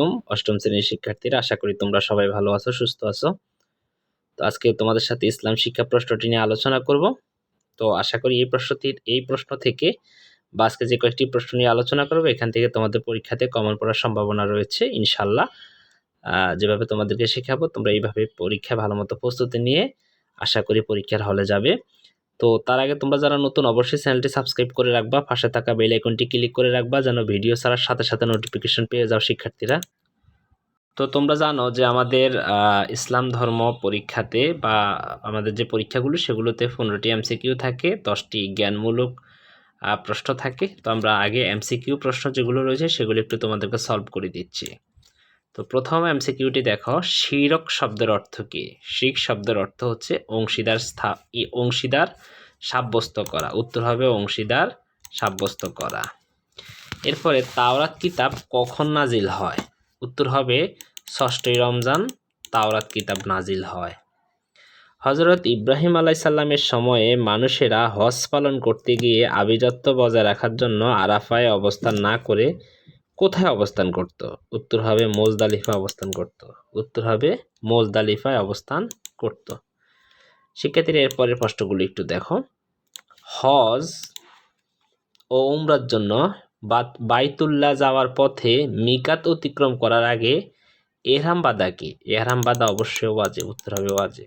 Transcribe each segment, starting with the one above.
আলাইকুম। অষ্টম শ্রেণির শিক্ষার্থীরা, আশা করি তোমরা সবাই ভালো আছো, সুস্থ আছো। তো আজকে তোমাদের সাথে ইসলাম শিক্ষা প্রশ্নটি নিয়ে আলোচনা করব। তো আশা করি এই প্রশ্নটির এই প্রশ্ন থেকে বা আজকে যে কয়েকটি প্রশ্ন নিয়ে আলোচনা করব, এখান থেকে তোমাদের পরীক্ষাতে কমন পড়ার সম্ভাবনা রয়েছে ইনশাল্লাহ যেভাবে তোমাদেরকে শেখাবো, তোমরা এইভাবে পরীক্ষা ভালো মতো প্রস্তুতি নিয়ে আশা করি পরীক্ষার হলে যাবে। তো তার আগে তোমরা যারা নতুন, অবশ্যই চ্যানেলটি সাবস্ক্রাইব করে রাখবা, পাশে থাকা বেল আইকনটি ক্লিক করে রাখবা, যেন ভিডিও ছাড়ার সাথে সাথে নোটিফিকেশন পেয়ে যাও শিক্ষার্থীরা। তো তোমরা জানো যে আমাদের ইসলাম ধর্ম পরীক্ষাতে বা আমাদের যে পরীক্ষাগুলো, সেগুলোতে পনেরোটি এমসিকিউ থাকে, দশটি জ্ঞানমূলক প্রশ্ন থাকে। তো আমরা আগে এমসিকিউ প্রশ্ন যেগুলো রয়েছে, সেগুলো একটু তোমাদেরকে সলভ করে দিচ্ছি। তো প্রথম এমসিকিউটি দেখো, শিরক শব্দের অর্থ কি? শিখ শব্দের অর্থ হচ্ছে অংশীদার স্থা অংশীদার সাব্যস্ত করা। উত্তর হবে অংশীদার সাব্যস্ত করা। এরপরে তাওরাত কিতাব কখন নাজিল হয়? উত্তর হবে ষষ্ঠই রমজান, তাওরাত কিতাব নাজিল হয়। হজরত ইব্রাহিম আলাইসাল্লামের সময়ে মানুষেরা হজ পালন করতে গিয়ে আভিজাত্য বজায় রাখার জন্য আরাফায় অবস্থান না করে কোথায় অবস্থান করত? উত্তর হবে মোজদালিফা অবস্থান করত। উত্তর হবে মোজদালিফায় অবস্থান করত। শিক্ষার্থীরা এরপরের প্রশ্নগুলো একটু দেখো। হজ ও উমরার জন্য বাইতুল্লাহ যাওয়ার পথে মিকাত অতিক্রম করার আগে এহরাম বাদা কি? এহরাম বাদা অবশ্যই ওয়াজে উত্তর হবে ওয়াজে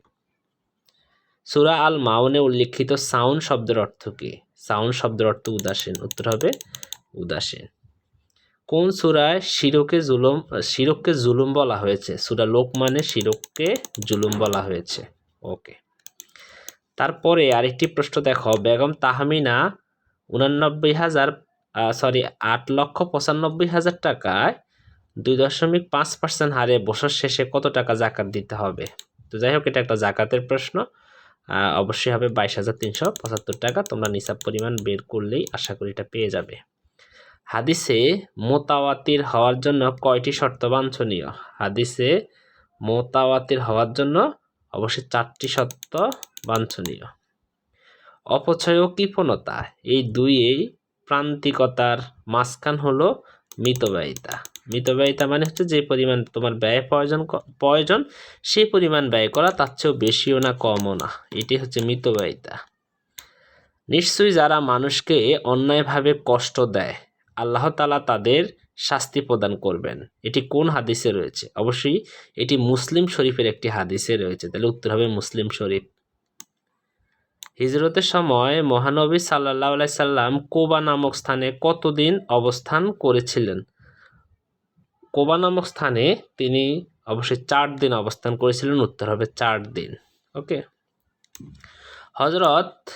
সুরা আল মাউনে উল্লেখিত সাউন্ড শব্দের অর্থ কি? সাউন্ড শব্দের অর্থ উদাসীন, উত্তর হবে উদাসীন। কোন সুরায় শিরকে জুলুম, শিরককে জুলুম বলা হয়েছে? সুরা লোক মানে শিরককে জুলুম বলা হয়েছে। ওকে। তারপরে আরেকটি প্রশ্ন দেখো। বেগম তাহমিনা উনানব্বই হাজার সরি আট লক্ষ পঁচানব্বই হাজার টাকায় দুই দশমিক পাঁচ পার্সেন্ট হারে বছর শেষে কত টাকা জাকাত দিতে হবে? তো যাই হোক, এটা একটা জাকাতের প্রশ্ন। অবশ্যই হবে বাইশ হাজার তিনশো পঁচাত্তর টাকা। তোমরা নিসাব পরিমাণ বের করলেই আশা করি এটা পেয়ে যাবে। হাদিসে মোতাওয়াতির হওয়ার জন্য কয়টি শর্ত বাঞ্ছনীয়? হাদিসে মোতাওয়াতির হওয়ার জন্য অবশ্যই চারটি শর্ত বাঞ্ছনীয়। অপচয় ও কৃপণতা, এই দুইয়েই প্রান্তিকতার মাঝখান হলো মিতব্যয়িতা। মিতব্যয়িতা মানে হচ্ছে যে পরিমাণ তোমার ব্যয় প্রয়োজন প্রয়োজন, সেই পরিমাণ ব্যয় করা তার চেয়েও বেশিও না কমও না। এটি হচ্ছে মিতব্যয়িতা। নিশ্চয়ই যারা মানুষকে অন্যায়ভাবে কষ্ট দেয় আল্লাহ তালা তাদের শাস্তি প্রদান করবেন। এটি কোন হাদিসে রয়েছে? অবশ্যই এটি মুসলিম শরীফের একটি হাদিসে রয়েছে। তাহলে উত্তর হবে মুসলিম শরীফ। হিজরতের সময় মহানবী সাল্লাহ সাল্লাম কোবা নামক স্থানে কতদিন অবস্থান করেছিলেন? কোবা নামক স্থানে তিনি অবশ্যই চার দিন অবস্থান করেছিলেন। উত্তর হবে চার দিন। ওকে? হজরত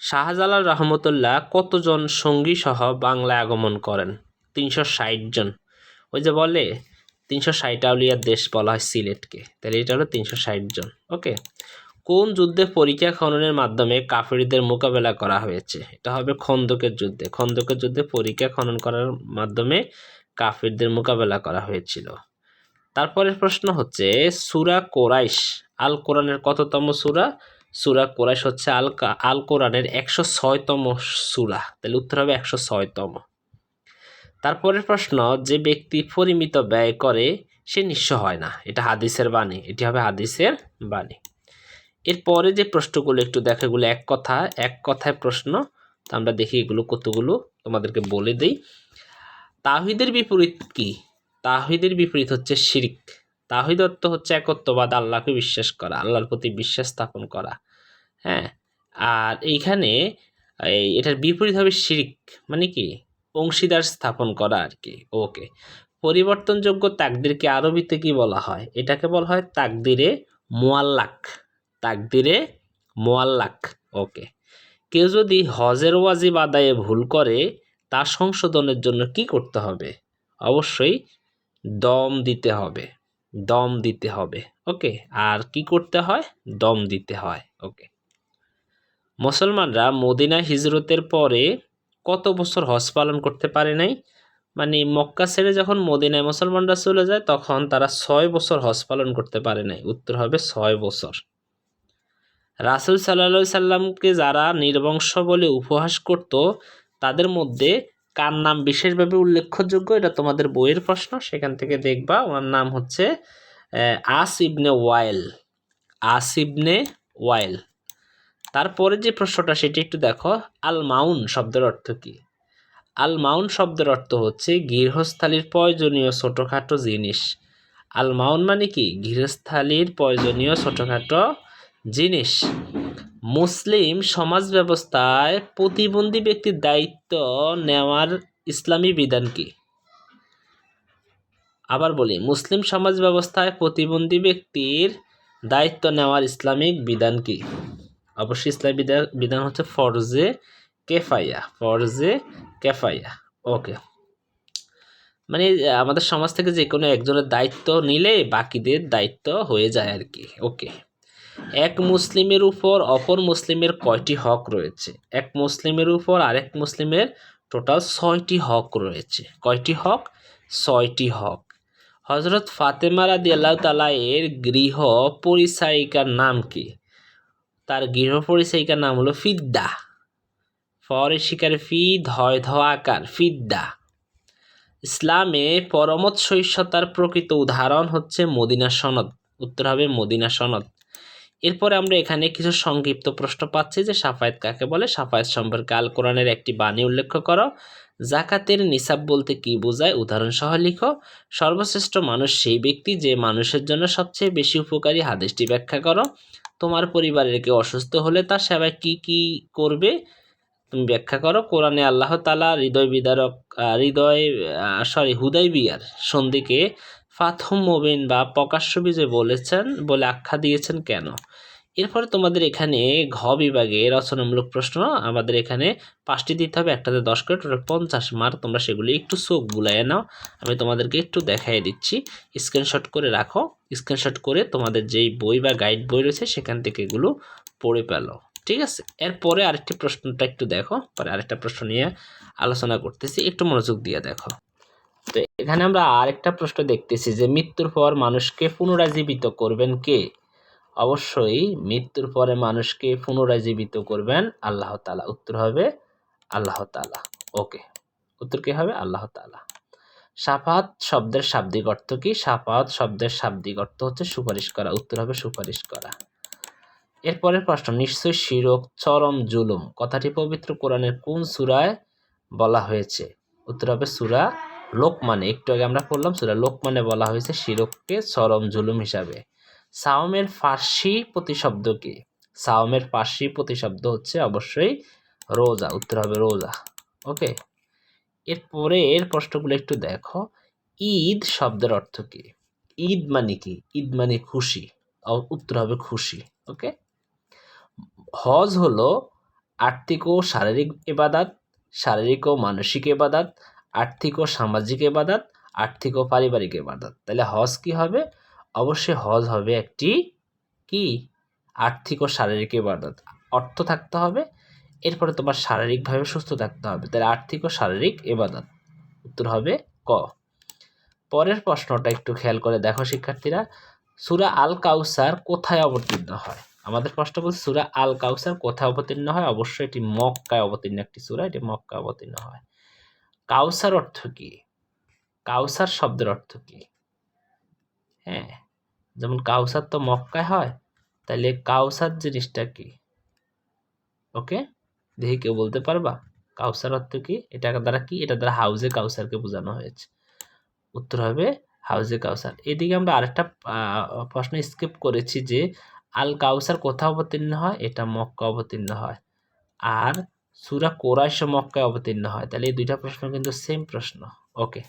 শাহজালাল রহমতুল্লাহ কতজন সঙ্গী সহ বাংলায় আগমন করেন? তিনশো ষাট জন। ওই যে বলে, তিনশো ষাট আউলিয়ার দেশ বলা হয় সিলেটকে। তাহলে এটা হলো তিনশো ষাট জন, ওকে? কোন যুদ্ধে পরীক্ষা খননের মাধ্যমে কাফেরিদের মোকাবেলা করা হয়েছে? এটা হবে খন্দকের যুদ্ধে। খন্দকের যুদ্ধে পরীক্ষা খনন করার মাধ্যমে কাফিরদের মোকাবেলা করা হয়েছিল। তারপরের প্রশ্ন হচ্ছে, সুরা কোরাইশ, আল কোরআনের কততম সুরা? সুরা কোরাইশ হচ্ছে আল আল কোরআনের একশো ছয়তম সুরা। তাহলে উত্তর হবে একশো ছয়তম। তারপরের প্রশ্ন, যে ব্যক্তি পরিমিত ব্যয় করে, সে নিঃস্ব হয় না। এটা হাদিসের বাণী। এটি হবে হাদিসের বাণী। এরপরে যে প্রশ্নগুলো একটু দেখো, এগুলো এক কথা, এক কথায় প্রশ্ন। তো আমরা দেখি এগুলো কতগুলো তোমাদেরকে বলে দিই। তাহিদের বিপরীত কি? তাহিদের বিপরীত হচ্ছে শিরিক। তাহিদ অর্থ হচ্ছে একত্ববাদ, আল্লাহকে বিশ্বাস করা, আল্লাহর প্রতি বিশ্বাস স্থাপন করা। হ্যাঁ? আর এইখানে এই এটার বিপরীত হবে শিরিক মানে কি? অংশীদার স্থাপন করা আর কি। ওকে পরিবর্তনযোগ্য তাকদিরকে আরবিতে কি বলা হয়? এটাকে বলা হয় তাকদিরে মোয়াল্লাক তাকদিরে মোয়াল্লাক ওকে কেউ যদি হজের ওয়াজিব আদায়ে ভুল করে, তা সংশোধনের জন্য কি করতে হবে? অবশ্যই দম দিতে হবে। দম দিতে হবে, ওকে? আর কি করতে হয়? দম দিতে হয়, ওকে? মুসলমানরা মদিনা হিজরতের পরে কত বছর হজ পালন করতে পারে নাই? মানে মক্কা ছেড়ে যখন মদিনায় মুসলমানরা চলে যায়, তখন তারা ছয় বছর হজ পালন করতে পারে নাই। উত্তর হবে ছয় বছর। রাসুল সাল্লা সাল্লামকে যারা নির্বংশ বলে উপহাস করত, তাদের মধ্যে কার নাম বিশেষভাবে উল্লেখযোগ্য, এটা তোমাদের বইয়ের প্রশ্ন, সেখান থেকে দেখবা। ওনার নাম হচ্ছে আস ইবনে ওয়াইল আস ইবনে ওয়াইল। তারপরে যে প্রশ্নটা, সেটি একটু দেখো। আল মাউন শব্দের অর্থ কি? আল মাউন শব্দের অর্থ হচ্ছে গৃহস্থালির প্রয়োজনীয় ছোটোখাটো জিনিস। আল মাউন মানে কি? গৃহস্থালির প্রয়োজনীয় ছোটোখাটো জিনিস। মুসলিম সমাজ ব্যবস্থায় প্রতিবন্ধী ব্যক্তির দায়িত্ব নেওয়ার ইসলামী বিধান কি? আবার বলি, মুসলিম সমাজ ব্যবস্থায় প্রতিবন্ধী ব্যক্তির দায়িত্ব নেওয়ার ইসলামিক বিধান কি? অবশ্যই ইসলামী বিধান বিধান হচ্ছে ফরজে কেফাইয়া ফরজে কেফাইয়া ওকে মানে আমাদের সমাজ থেকে যে কোনো একজনের দায়িত্ব নিলে বাকিদের দায়িত্ব হয়ে যায় আর কি। ওকে এক মুসলিমের উপর অপর মুসলিমের কয়টি হক রয়েছে? এক মুসলিমের উপর আরেক মুসলিমের টোটাল ছয়টি হক রয়েছে। কয়টি হক? ছয়টি হক। হজরত ফাতেমা রাদি আল্লাহ তালা এর গৃহ পরিচায়িকার নাম কি? তার গৃহ পরিচায়িকার নাম হলো ফিদ্দা। ফরে শিকার ফি, ধয় ধ আকার, ফিদ্দা। ইসলামে পরমত সহিষ্ণুতার প্রকৃত উদাহরণ হচ্ছে মদিনা সনদ। উত্তর হবে মদিনা সনদ। এরপরে আমরা এখানে কিছু সংক্ষিপ্ত প্রশ্ন পাচ্ছি যে সাফায়েত কাকে বলে? সাফায়েত সম্পর্কে আল কোরআনের একটি বাণী উল্লেখ করো। জাকাতের নিসাব বলতে কি বোঝায়? উদাহরণ সহ লিখো। সর্বশ্রেষ্ঠ মানুষ সেই ব্যক্তি যে মানুষের জন্য সবচেয়ে বেশি উপকারী হাদিসটি ব্যাখ্যা করো। তোমার পরিবারের কেউ অসুস্থ হলে তার সেবায় কি কি করবে? তুমি ব্যাখ্যা করো। কোরআনে আল্লাহ তালা হৃদয় বিদারক হৃদয় সরি হুদয় বিয়ার সন্ধিকে ফাথম মোবিন বা প্রকাশ্য বিজয় বলেছেন বলে আখ্যা দিয়েছেন কেন? এরপরে তোমাদের এখানে ঘ বিভাগে রচনামূলক প্রশ্ন আমাদের এখানে পাঁচটি দিতে হবে, একটাতে দশ করে, টোটাল পঞ্চাশ মার্ক, তোমরা সেগুলি একটু চোখ বুলাইয়ে নাও, আমি তোমাদেরকে একটু দেখাই দিচ্ছি। স্ক্রিনশট করে রাখো, স্ক্রিনশট করে তোমাদের যেই বই বা গাইড বই রয়েছে সেখান থেকে এগুলো পড়ে পেল ঠিক আছে? এরপরে আরেকটি প্রশ্নটা একটু দেখো, পরে আরেকটা প্রশ্ন নিয়ে আলোচনা করতেছি, একটু মনোযোগ দিয়ে দেখো। তো এখানে আমরা আরেকটা প্রশ্ন দেখতেছি যে, মৃত্যুর পর মানুষকে পুনরায় জীবিত করবেন কে? অবশ্যই মৃত্যুর পরে মানুষকে পুনরায় জীবিত করবেন আল্লাহ তালা উত্তর হবে আল্লাহ তালা ওকে। উত্তর কি হবে? আল্লাহ তালা সাফাত শব্দের শাব্দিক অর্থ কি? সাফাত শব্দের শাব্দিক অর্থ হচ্ছে সুপারিশ করা। উত্তর হবে সুপারিশ করা। এরপরের প্রশ্ন, নিশ্চয় শিরক, চরম জুলুম, কথাটি পবিত্র কোরআনের কোন সূরায় বলা হয়েছে? উত্তর হবে সূরা লোকমানে, একটু আগে আমরা পড়লাম সূরা লোকমানে বলা হয়েছে শিরককে চরম জুলুম হিসাবে। সাওমের ফার্সি প্রতিশব্দ কি? সাওমের ফার্সি প্রতিশব্দ হচ্ছে অবশ্যই রোজা, উত্তর হবে রোজা। ওকে? এরপরে এর প্রশ্নগুলো একটু দেখো। ঈদ শব্দের অর্থ কি? ঈদ মানে কি? ঈদ মানে খুশি উত্তর হবে খুশি। ওকে? হজ হলো আর্থিক ও শারীরিক এবাদাত শারীরিক ও মানসিক এবাদাত আর্থিক ও সামাজিক এবাদাত, আর্থিক ও পারিবারিক এবাদাত। তাহলে হজ কি হবে? অবশ্যই হজ হবে একটি কি? আর্থিক ও শারীরিক এবাদত। অর্থ থাকতে হবে, এরপরে তোমার শারীরিকভাবে সুস্থ থাকতে হবে। তাহলে আর্থিক ও শারীরিক এবাদত। উত্তর হবে ক। পরের প্রশ্নটা একটু খেয়াল করে দেখো শিক্ষার্থীরা। সুরা আল কাউসার কোথায় অবতীর্ণ হয়? আমাদের প্রশ্ন বলছে, সুরা আল কাউসার কোথায় অবতীর্ণ হয়? অবশ্যই এটি মক্কায় অবতীর্ণ একটি সুরা, এটি মক্কায় অবতীর্ণ হয়। কাউসার অর্থ কি? কাউসার শব্দের অর্থ কি? হ্যাঁ যেমন কাউসার তো মক্কায় হয় তাহলে কাউসার জিনিসটা কি? ওকে, দেখি কেউ বলতে পারবা? কাউসার অর্থ কি? এটা দ্বারা কি? এটা দ্বারা হাউজে কাউসারকে বোঝানো হয়েছে। উত্তর হবে হাউজে কাউসার। এদিকে আমরা আরেকটা প্রশ্ন স্কিপ করেছি যে আল কাউসার কোথাও অবতীর্ণ হয়? এটা মক্কা অবতীর্ণ হয়। আর সুরা কোরাইশ মক্কায় অবতীর্ণ হয়। তাহলে এই দুইটা প্রশ্ন কিন্তু সেম প্রশ্ন। ওকে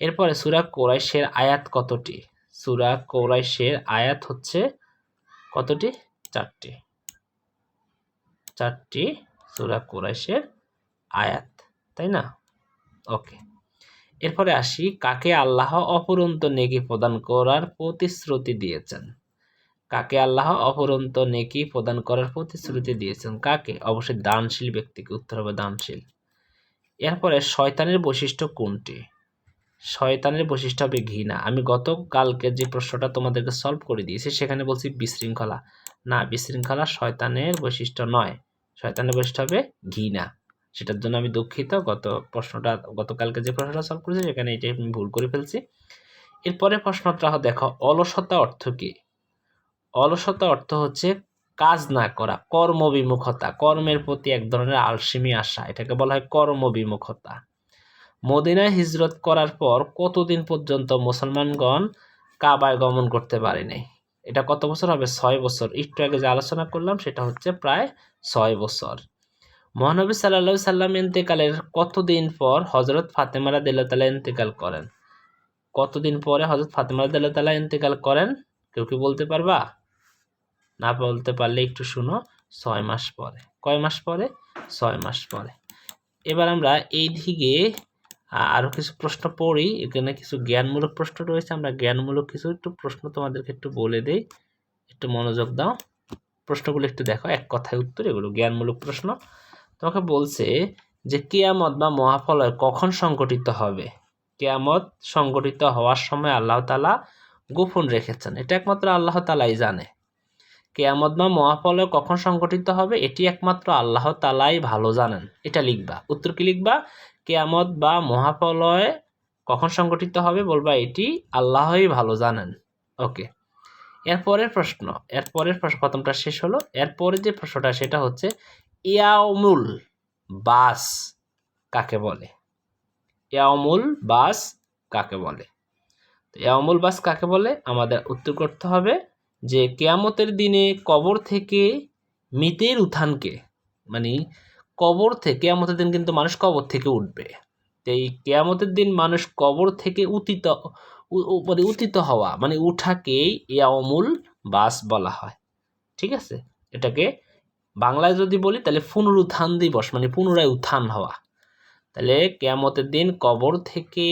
এরপরে সুরা কোরাইশের আয়াত কতটি? সুরা কোরাইশের আয়াত হচ্ছে কতটি? চারটি। চারটি সুরা কোরাইশের আয়াত, তাই না? ওকে এরপরে আসি, কাকে আল্লাহ অপরন্ত নেকি প্রদান করার প্রতিশ্রুতি দিয়েছেন? কাকে আল্লাহ অপরন্ত নেকি প্রদান করার প্রতিশ্রুতি দিয়েছেন? কাকে? অবশ্যই দানশীল ব্যক্তিকে উত্তর হবে দানশীল। এরপরে শয়তানের বৈশিষ্ট্য কোনটি? শয়তানের বৈশিষ্ট্য হবে ঘৃণা। আমি গতকালকে যে প্রশ্নটা তোমাদেরকে সলভ করে দিয়েছি, সেখানে বলছি বিশৃঙ্খলা। না, বিশৃঙ্খলা শয়তানের বৈশিষ্ট্য নয়। শয়তানের বৈশিষ্ট্য হবে ঘৃণা। সেটার জন্য আমি দুঃখিত। গত প্রশ্নটা, গতকালকে যে প্রশ্নটা সলভ করেছি, সেখানে এটাই আমি ভুল করে ফেলছি। এরপরে প্রশ্নটা দেখো, অলসতা অর্থ কি? অলসতা অর্থ হচ্ছে কাজ না করা, কর্মবিমুখতা, কর্মের প্রতি এক ধরনের আলসেমি আসা, এটাকে বলা হয় কর্মবিমুখতা। মদিনায় হিজরত করার পর কতদিন পর্যন্ত মুসলমানগণ কাবায় গমন করতে পারেনি? এটা কত বছর হবে? ছয় বছর। একটু আগে যে আলোচনা করলাম, সেটা হচ্ছে প্রায় ছয় বছর। মহানবী সাল্লা সাল্লাম ইন্তেকালের কতদিন পর হজরত ফাতেমারা দিল্লা ইন্তেকাল করেন? কতদিন পরে হজরত ফাতেমারা দিল্লা ইন্তেকাল করেন? কেউ কি বলতে পারবা? না বলতে পারলে একটু শুনো, ছয় মাস পরে। কয় মাস পরে? ছয় মাস পরে। এবার আমরা এই দিকে আরও কিছু প্রশ্ন পড়ি। এখানে কিছু জ্ঞানমূলক প্রশ্ন রয়েছে। আমরা জ্ঞানমূলক কিছু একটু প্রশ্ন তোমাদেরকে একটু বলে দেই। একটু মনোযোগ দাও। প্রশ্নগুলো একটু দেখো, এক কথায় উত্তর, এগুলো জ্ঞানমূলক প্রশ্ন। তোমাকে বলছে যে, কেয়ামত বা মহাফলয় কখন সংগঠিত হবে? কেয়ামত সংগঠিত হওয়ার সময় আল্লাহ তালা গোপন রেখেছেন। এটা একমাত্র আল্লাহ তালাই জানে। কেয়ামত বা মহাফলয় কখন সংগঠিত হবে, এটি একমাত্র আল্লাহ তালাই ভালো জানেন। এটা লিখবা। উত্তর কি লিখবা? কেয়ামত বা মহাফলয় কখন সংগঠিত হবে বলবা, এটি আল্লাহই ভালো জানেন। ওকে। এরপরের প্রশ্ন এরপরের প্রশ্ন প্রথমটা শেষ হলো। এরপরে যে প্রশ্নটা, সেটা হচ্ছে ইয়াউমুল বাস কাকে বলে? ইয়াউমুল বাস কাকে বলে? তো ইয়াউমুল বাস কাকে বলে? আমাদের উত্তর করতে হবে যে কেয়ামতের দিনে কবর থেকে মৃতের উত্থানকে মানে কবর থেকে কেয়ামতের দিন কিন্তু মানুষ কবর থেকে উঠবে। তো এই কেয়ামতের দিন মানুষ কবর থেকে উতিত মানে উতিত হওয়া মানে উঠাকেই এ ইয়ামুল বাস বলা হয়। ঠিক আছে? এটাকে বাংলায় যদি বলি, তাহলে পুনরুত্থান দিবস মানে পুনরায় উত্থান হওয়া। তাহলে কেয়ামতের দিন কবর থেকে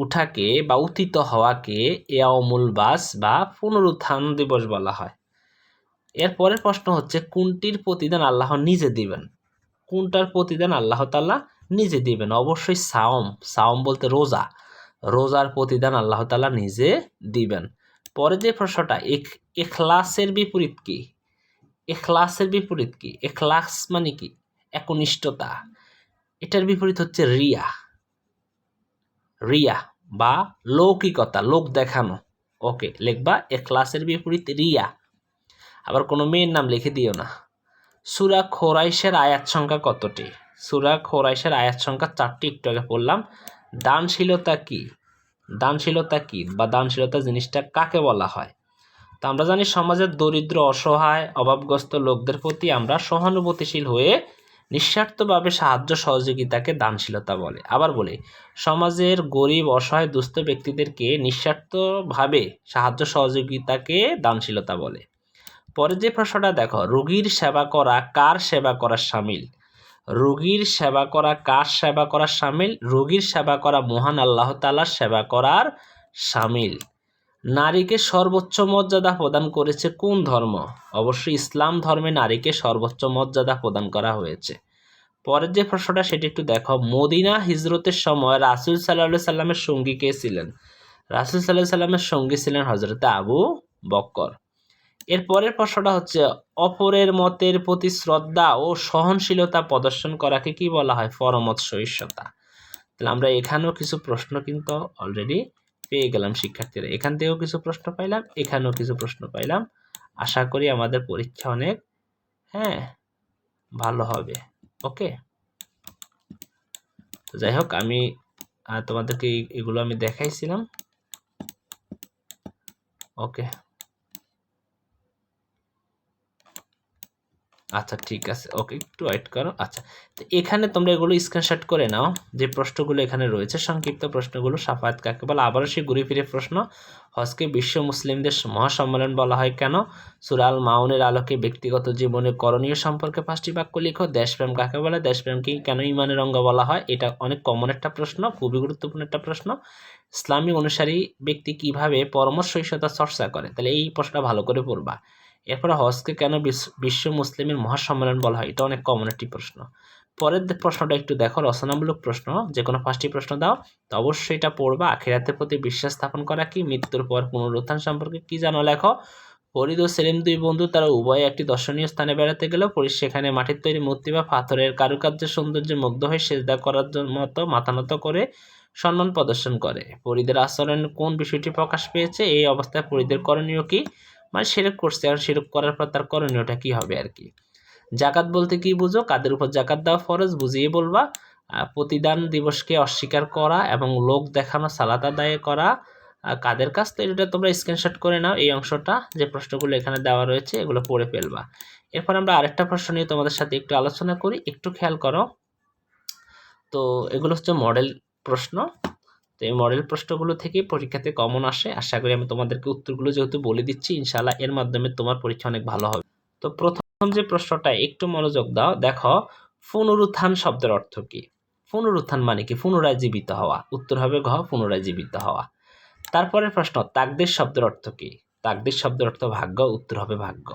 উঠাকে বা উত্থিত হওয়াকে ইয়ামুল বাস বা পুনরুত্থান দিবস বলা হয়। এর পরের প্রশ্ন হচ্ছে, কোনটির প্রতিদান আল্লাহ নিজে দিবেন? কোনটার প্রতিদান আল্লাহ তাল্লাহ নিজে দিবেন? অবশ্যই সাওম। সাওম বলতে রোজা। রোজার প্রতিদান আল্লাহ তাল্লাহ নিজে দিবেন। পরে যে প্রশ্নটা এখলাসের বিপরীত কি? এখলাসের বিপরীত কি? এখলাস মানে কি? একনিষ্ঠতা। এটার বিপরীত হচ্ছে রিয়া। রিয়া। বা লৌকিকতা, লোক দেখানো। ওকে, লিখবা এখলাসের বিপরীত রিয়া। আবার কোনো মেয়ের নাম লিখে দিও না। সুরা খোরাইশের আয়াত সংখ্যা কতটি? সুরা খোরাইশের আয়াত সংখ্যা চারটি। একটু আগে পড়লাম, দানশীলতা কি? দানশীলতা কি বা দানশীলতা জিনিসটা কাকে বলা হয়? তো আমরা জানি সমাজের দরিদ্র, অসহায়, অভাবগ্রস্ত লোকদের প্রতি আমরা সহানুভূতিশীল হয়ে নিঃস্বার্থভাবে সাহায্য সহযোগিতাকে দানশীলতা বলে। আবার বলে, সমাজের গরিব, অসহায়, দুস্থ ব্যক্তিদেরকে নিঃস্বার্থভাবে সাহায্য সহযোগিতাকে দানশীলতা বলে। পরে যে প্রশ্নটা দেখো, রোগীর সেবা করা কার সেবা করার সামিল? রোগীর সেবা করা কার সেবা করার সামিল? রোগীর সেবা করা মহান আল্লাহ তালার সেবা করার সামিল। নারীকে সর্বোচ্চ মর্যাদা প্রদান করেছে কোন ধর্ম? অবশ্যই ইসলাম ধর্মে নারীকে সর্বোচ্চ মর্যাদা প্রদান করা হয়েছে। পরের যে প্রশ্নটা, সেটি একটু দেখো। মদিনা হিজরতের সময় রাসুল সাল্লাহ সাল্লামের সঙ্গী কে ছিলেন? রাসুল সাল্লাহ সাল্লামের সঙ্গী ছিলেন হজরতে আবু বক্কর। এর পরের প্রশ্নটা হচ্ছে, অপরের মতের প্রতি শ্রদ্ধা ও সহনশীলতা প্রদর্শন করাকে কি বলা হয়? পরমত সহিষ্ণুতা তাহলে আমরা এখানেও কিছু প্রশ্ন কিন্তু অলরেডি পেয়ে গেলাম শিক্ষার্থীরা। এখান থেকেও কিছু প্রশ্ন পাইলাম, এখানেও কিছু প্রশ্ন পাইলাম। আশা করি আমাদের পরীক্ষা অনেক হ্যাঁ ভালো হবে। ওকে? তো যাই হোক, আমি তোমাদেরকে এগুলো আমি দেখাইছিলাম। ওকে? আচ্ছা ঠিক আছে। ওকে, একটু ওয়েট করো। আচ্ছা তো এখানে তোমরা এগুলো স্ক্রিনশট করে নাও, যে প্রশ্নগুলো এখানে রয়েছে। সংক্ষিপ্ত প্রশ্নগুলো সাফায়াত কাকে বলে? আবারও সেই ঘুরে ফিরে প্রশ্ন। হজকে বিশ্ব মুসলিমদের মহাসম্মেলন বলা হয় কেন? সুরাল মাউনের আলোকে ব্যক্তিগত জীবনে করণীয় সম্পর্কে পাঁচটি বাক্য লিখো। দেশপ্রেম কাকে বলে? দেশপ্রেমকে কেন ইমানের অঙ্গ বলা হয়? এটা অনেক কমন একটা প্রশ্ন, খুবই গুরুত্বপূর্ণ একটা প্রশ্ন। ইসলামী অনুসারী ব্যক্তি কীভাবে পরামর্শতা চর্চা করে? তাহলে এই প্রশ্নটা ভালো করে পড়বা। এরপরে হজকে কেন বিশ্ব মুসলিমের মহাসম্মেলন বলা হয়? এটা অনেক কমন একটি প্রশ্ন। পরের প্রশ্নটা একটু দেখো, রচনামূলক প্রশ্ন। যে কোনো পাঁচটি প্রশ্ন দাও। তো অবশ্যই এটা পড়বা। আখিরাতের প্রতি বিশ্বাস স্থাপন করা কি? মৃত্যুর পর পুনরুত্থান সম্পর্কে কি জানো লেখো? ফরিদ ও সেলিম দুই বন্ধু তারা উভয়ে একটি দর্শনীয় স্থানে বেড়াতে গেল ফরিদ সেখানে মাটির তৈরি মূর্তি বা পাথরের কারুকার্যের সৌন্দর্যে মুগ্ধ হয়ে সেজদা করার মতো মাথা নত করে সম্মান প্রদর্শন করে। ফরিদের আচরণ কোন বিষয়টি প্রকাশ পেয়েছে? এই অবস্থায় ফরিদের করণীয় কি? মানে সেরেক করছে আর সেরেক করার পর তার করণীয়টা কি হবে আর কি? জাকাত বলতে কি বুঝো? কাদের উপর জাকাত দেওয়া ফরজ? বুঝিয়ে বলবা। প্রতিদান দিবসকে অস্বীকার করা এবং লোক দেখানো, সালাত আদায় করা। কাদের কাছ থেকে? এটা তোমরা স্ক্রিনশট করে নাও। এই অংশটা যে প্রশ্নগুলো এখানে দেওয়া রয়েছে, এগুলো পড়ে ফেলবা। এরপর আমরা আরেকটা প্রশ্ন নিয়ে তোমাদের সাথে একটু আলোচনা করি। একটু খেয়াল করো। তো এগুলো হচ্ছে মডেল প্রশ্ন। তো এই মডেল প্রশ্নগুলো থেকে পরীক্ষাতে কমন আসে। আশা করি আমি তোমাদেরকে উত্তরগুলো যেহেতু বলে দিচ্ছি ইনশাল্লাহ এর মাধ্যমে তোমার পরীক্ষা অনেক ভালো হবে। তো প্রথম যে প্রশ্নটা, একটু মনোযোগ দাও। দেখো, পুনরুত্থান শব্দের অর্থ কি? পুনরুত্থান মানে কি? পুনরায় জীবিত হওয়া। উত্তর হবে ঘ, পুনরায় জীবিত হওয়া। তারপরের প্রশ্ন, তাকদের শব্দের অর্থ কি? তাকদের শব্দের অর্থ ভাগ্য, উত্তর হবে ভাগ্য।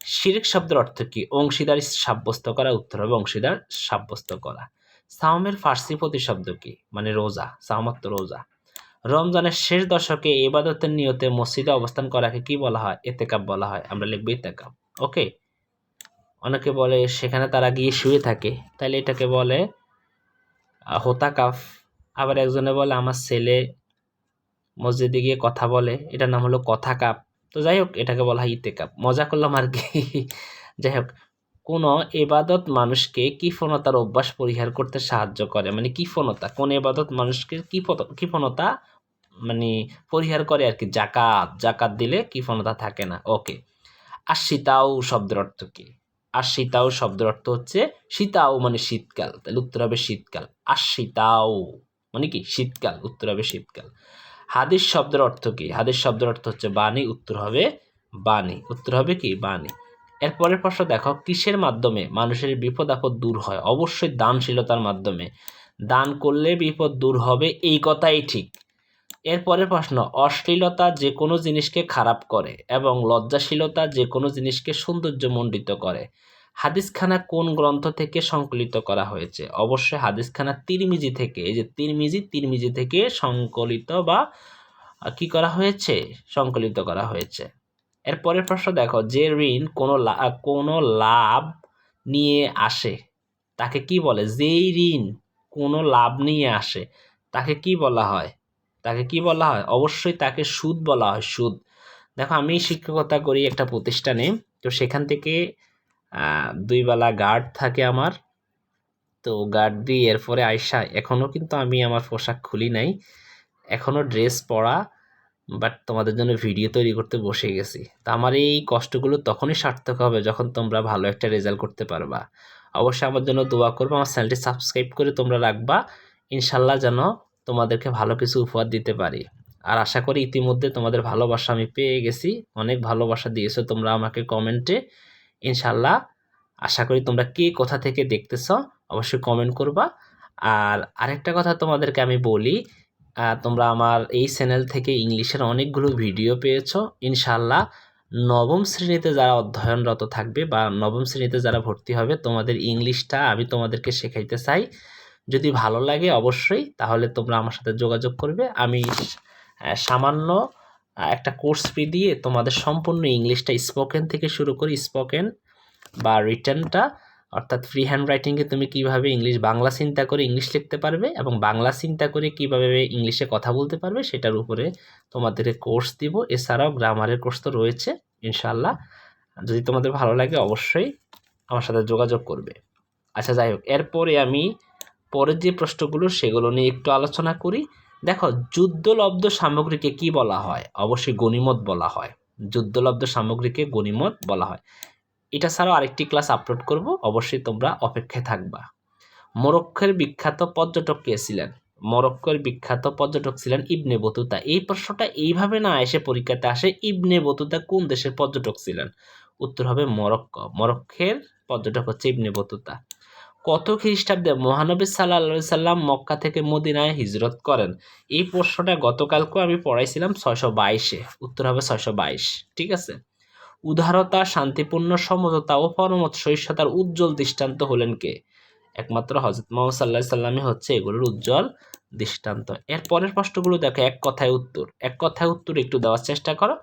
শিরিক শব্দের অর্থ কি? অংশীদার সাব্যস্ত করা, উত্তর হবে অংশীদার সাব্যস্ত করা। সাওমের ফার্সি প্রতিশব্দ কি? মানে রোজা সাওমাত্র রোজা। রমজানের শেষ দশকে ইবাদতের নিয়তে মসজিদে অবস্থান করাকে কি বলা হয়? এতেকাব বলা হয়। আমরা লিখব ইতেকাব ওকে? অনেকে বলে সেখানে তারা গিয়ে শুয়ে থাকে। তাহলে এটাকে বলে হোতাকাফ। আবার একজনে বলে, আমার ছেলে মসজিদে গিয়ে কথা বলে। এটার নাম হলো কথা কাপ তো যাই হোক, এটাকে বলা হয় ইতেকাপ। মজা করলাম আর কি। যাই হোক কোনো এবাদত মানুষকে কিফনতার অভ্যাস পরিহার করতে সাহায্য করে? মানে কিফনতা কোন এবাদত মানুষকে কিফনতা মানে পরিহার করে আর কি? জাকাত জাকাত দিলে কিফনতা থাকে না? ওকে আর সীতাও শব্দের অর্থ কি? আর সীতাও শব্দের অর্থ হচ্ছে শীতাও মানে শীতকাল। তাহলে উত্তর হবে শীতকাল। আর সীতাও মানে কি? শীতকাল। উত্তর হবে শীতকাল। হাদিস শব্দের অর্থ কি? হাদিস শব্দের অর্থ হচ্ছে বাণী। উত্তর হবে বাণী। উত্তর হবে কি? বাণী। এরপরের প্রশ্ন দেখো, কিসের মাধ্যমে মানুষের বিপদ আপদ দূর হয়? অবশ্যই দানশীলতার মাধ্যমে। দান করলে বিপদ দূর হবে, এই কথাই ঠিক। এরপরের প্রশ্ন, অশ্লীলতা যে কোনো জিনিসকে খারাপ করে এবং লজ্জাশীলতা যে কোনো জিনিসকে সৌন্দর্যমণ্ডিত করে। হাদিসখানা কোন গ্রন্থ থেকে সংকলিত করা হয়েছে? অবশ্যই হাদিসখানা তিরমিজি থেকে। এই যে তিরমিজি তিরমিজি থেকে সংকলিত বা কি করা হয়েছে? সংকলিত করা হয়েছে। এরপরের প্রশ্ন দেখো, যে ঋণ কোনো কোনো লাভ নিয়ে আসে, তাকে কি বলে? যেই ঋণ কোনো লাভ নিয়ে আসে, তাকে কি বলা হয়? তাকে কি বলা হয়? অবশ্যই তাকে সুদ বলা হয়, সুদ। দেখো, আমি শিক্ষকতা করি একটা প্রতিষ্ঠানে, তো সেখান থেকে দুই বেলা গার্ড থাকে আমার। তো গার্ড দিয়ে এরপরে আইসা এখনও কিন্তু আমি আমার পোশাক খুলি নাই। এখনও ড্রেস পরা বাট তোমাদের জন্য ভিডিও তৈরি করতে বসে গেছি। তা আমার এই কষ্টগুলো তখনই সার্থক হবে যখন তোমরা ভালো একটা রেজাল্ট করতে পারবা। অবশ্যই আমার জন্য দোয়া করবে, আমার চ্যানেলটি সাবস্ক্রাইব করে তোমরা রাখবা। ইনশাল্লাহ যেন তোমাদেরকে ভালো কিছু উপহার দিতে পারি। আর আশা করি ইতিমধ্যে তোমাদের ভালোবাসা আমি পেয়ে গেছি। অনেক ভালোবাসা দিয়েছ তোমরা আমাকে কমেন্টে ইনশাল্লাহ আশা করি তোমরা কে কোথা থেকে দেখতেছ অবশ্যই কমেন্ট করবা। আর আরেকটা কথা তোমাদেরকে আমি বলি তোমরা আমার এই চ্যানেল থেকে ইংলিশের অনেকগুলো ভিডিও পেয়েছ। ইনশাল্লাহ নবম শ্রেণীতে যারা অধ্যয়নরত থাকবে বা নবম শ্রেণীতে যারা ভর্তি হবে, তোমাদের ইংলিশটা আমি তোমাদেরকে শেখাইতে চাই। যদি ভালো লাগে অবশ্যই, তাহলে তোমরা আমার সাথে যোগাযোগ করবে। আমি সামান্য একটা কোর্স ফি দিয়ে তোমাদের সম্পূর্ণ ইংলিশটা স্পোকেন থেকে শুরু করে স্পোকেন বা রিটার্নটা অর্থাৎ ফ্রি হ্যান্ড রাইটিংয়ে তুমি কীভাবে ইংলিশ বাংলা চিন্তা করে ইংলিশ লিখতে পারবে এবং বাংলা চিন্তা করে কীভাবে ইংলিশে কথা বলতে পারবে সেটার উপরে তোমাদেরকে কোর্স দিব। এছাড়াও গ্রামারের কোর্স তো রয়েছে ইনশাল্লাহ যদি তোমাদের ভালো লাগে অবশ্যই আমার সাথে যোগাযোগ করবে। আচ্ছা যাই হোক, এরপরে আমি পরের যে প্রশ্নগুলো সেগুলো নিয়ে একটু আলোচনা করি। দেখো, যুদ্ধলব্ধ সামগ্রীকে কি বলা হয়? অবশ্যই গণিমত বলা হয়। যুদ্ধলব্ধ সামগ্রীকে গণিমত বলা হয়। এটা ছাড়াও আরেকটি ক্লাস আপলোড করব, অবশ্যই তোমরা অপেক্ষায় থাকবা। মরক্কোর বিখ্যাত পর্যটক কে ছিলেন? মরক্কোর বিখ্যাত পর্যটক ছিলেন ইবনে বতুতা। এই প্রশ্নটা এইভাবে না এসে পরীক্ষাতে আসে, ইবনে বতুতা কোন দেশের পর্যটক ছিলেন? উত্তর হবে মরক্কো। মরক্কের পর্যটক হচ্ছে ইবনে বতুতা। কত খ্রিস্টাব্দে মহানবী সাল্লা সাল্লাম মক্কা থেকে মদিনায় হিজরত করেন? এই প্রশ্নটা গতকালকেও আমি পড়াইছিলাম ছয়শো বাইশে। উত্তর হবে ছয়শো বাইশ। ঠিক আছে? উদারতা, শান্তিপূর্ণ সমঝোতা ও পরমত সহিষ্ণুতার উজ্জ্বল দৃষ্টান্ত হলেন কে? একমাত্র হজরত মোহাম্মদ সাল্লাহ সাল্লামই হচ্ছে এগুলোর উজ্জ্বল দৃষ্টান্ত। এর পরের প্রশ্নগুলো দেখো, এক কথায় উত্তর। এক কথায় উত্তর একটু দেওয়ার চেষ্টা করো।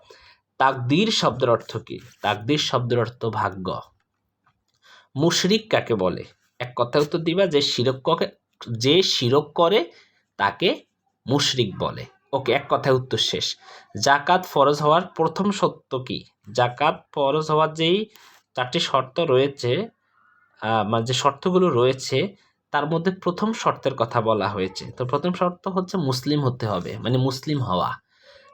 তাকদির শব্দের অর্থ কি? তাকদির শব্দের অর্থ ভাগ্য। মুশরিক কাকে বলে? এক কথায় উত্তর দিবা, যে শিরককে যে শিরক করে তাকে মুশরিক বলে। ওকে, এক কথায় উত্তর শেষ। জাকাত ফরজ হওয়ার প্রথম সত্য কি? জাকাত ফরজ হওয়ার যেই চারটি শর্ত রয়েছে মানে যে শর্তগুলো রয়েছে, তার মধ্যে প্রথম শর্তের কথা বলা হয়েছে। তো প্রথম শর্ত হচ্ছে মুসলিম হতে হবে মানে মুসলিম হওয়া।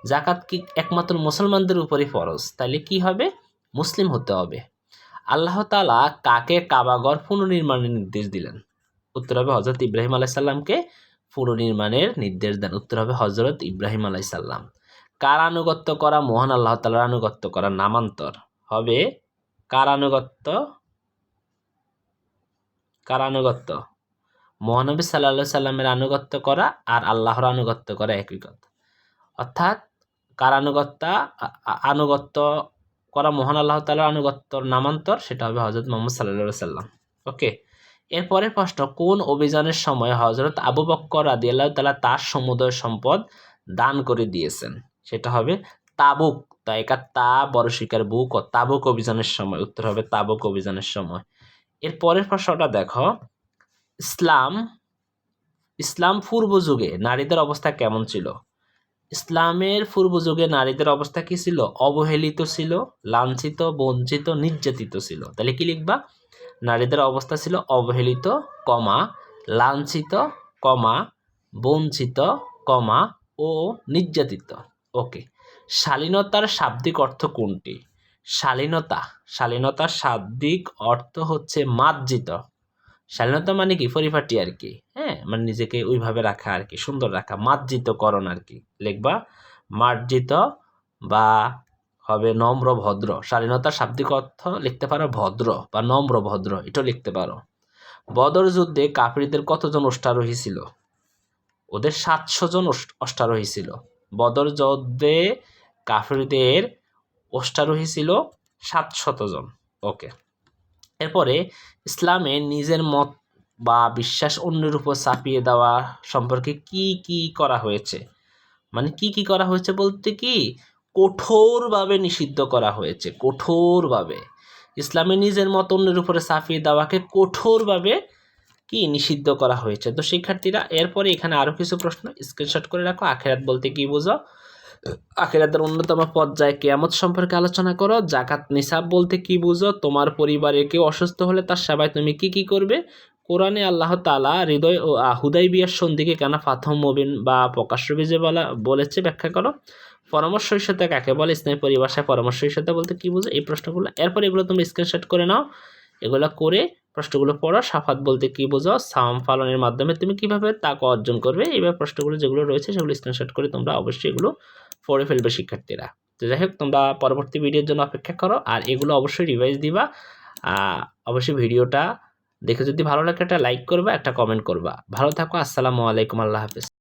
জাকাত কি একমাত্র মুসলমানদের উপরই ফরজ? তাইলে কি হবে? মুসলিম হতে হবে। আল্লাহ তালা কাকে কাবাগর পুনর্নির্মাণের নির্দেশ দিলেন? উত্তর হবে হজরত ইব্রাহিম আলাইসাল্লামকে পুনর্নির্মাণের নির্দেশ দেন। উত্তর হবে হজরত ইব্রাহিম আলাইসাল্লাম কার আনুগত্য করা? মহান আল্লাহ তালার আনুগত্য করা। নামান্তর হবে কার আনুগত্য? কার আনুগত্য? মহানবী সাল্লা সাল্লামের আনুগত্য করা আর আল্লাহর আনুগত্য করা একই কথা অর্থাৎ কার আনুগত্যা? আনুগত্য করা মহান আল্লাহ তালার আনুগত্যর নামান্তর সেটা হবে হজরত মোহাম্মদ সাল্লা সাল্লাম। ওকে? এরপরে প্রশ্ন, কোন অভিযানের সময় হজরত আবু বক্কর আদি আল্লাহ তালা তার সমুদয় সম্পদ দান করে দিয়েছেন? সেটা হবে তাবুক। তা একা তা বড় শিকার বুক ও তাবুক অভিযানের সময়। উত্তর হবে তাবুক অভিযানের সময়। এর পরের প্রশ্নটা দেখো। ইসলাম ইসলাম পূর্ব যুগে নারীদের অবস্থা কেমন ছিল? ইসলামের পূর্ব যুগে নারীদের অবস্থা কি ছিল? অবহেলিত ছিল, লাঞ্ছিত, বঞ্চিত, নির্যাতিত ছিল। তাহলে কি লিখবা? নারীদের অবস্থা ছিল অবহেলিত, কমা, লাঞ্ছিত, কমা, বঞ্চিত, কমা ও নির্যাতিত। ওকে। শালীনতার শাব্দিক অর্থ কোনটি? শালীনতা। শালীনতার শাব্দিক অর্থ হচ্ছে মার্জিত। শালীনতা মানে কি? পরিপাটি আর কি। হ্যাঁ? মানে নিজেকে ওইভাবে রাখা আর কি, সুন্দর রাখা, মার্জিতকরণ আর কি। লিখবা, মার্জিত বা হবে নম্র ভদ্র। শালীনতার শাব্দিক অর্থ লিখতে পারো ভদ্র বা নম্র ভদ্র, এটাও লিখতে পারো। বদর যুদ্ধে কাফিরদের কতজন অষ্টারোহী ছিল? ওদের সাতশো জন অষ্ট- অষ্টারোহী ছিল। বদর যুদ্ধে কাফিরদের অষ্টারোহী ছিল সাতশত জন। ওকে। এরপরে ইসলামে নিজের মত বা বিশ্বাস অন্যের উপর চাপিয়ে দেওয়া সম্পর্কে কি কি করা হয়েছে? মানে কি কি করা হয়েছে বলতে কি, কঠোরভাবে নিষিদ্ধ করা হয়েছে, কঠোরভাবে। ইসলামে নিজের মত অন্যের উপরে চাপিয়ে দেওয়াকে কঠোরভাবে কি নিষিদ্ধ করা হয়েছে? তো শিক্ষার্থীরা, এরপরে এখানে আরও কিছু প্রশ্ন স্ক্রিনশট করে রাখো। আখেরাত বলতে কি বোঝো? আখেরাতের অন্যতম পর্যায়ে কেয়ামত সম্পর্কে আলোচনা করো। জাকাত নিসাব বলতে কি বুঝো? তোমার পরিবারে কেউ অসুস্থ হলে তার সেবায় তুমি কি কি করবে? কোরআনে আল্লাহ তালা হৃদয় ও হুদাই বিয়ার সন্ধিকে কেন ফাথম মবিন বা প্রকাশ্য বীজে বলা, বলেছে? ব্যাখ্যা করো। পরামর্শ ইস্যতা কাকে বলে? ইসলামী পরিভাষায় ইস্যতা বলতে কি বুঝো? এই প্রশ্নগুলো। এরপর এগুলো তুমি স্ক্রিনশট করে নাও। এগুলো করে প্রশ্নগুলো পড়া, সাফাত বলতে কী বোঝো সাম পালনের মাধ্যমে তুমি কীভাবে তাকে অর্জন করবে? এইভাবে প্রশ্নগুলো যেগুলো রয়েছে সেগুলো স্ক্রিনশট করে তোমরা অবশ্যই এগুলো পড়ে ফেলবে শিক্ষার্থীরা। তো যাই হোক, তোমরা পরবর্তী ভিডিওর জন্য অপেক্ষা করো আর এগুলো অবশ্যই রিভাইজ দিবা। অবশ্যই ভিডিওটা দেখে যদি ভালো লাগে একটা লাইক করবা, একটা কমেন্ট করবা। ভালো থাকো, আসসালামু আলাইকুম, আল্লাহ হাফেজ।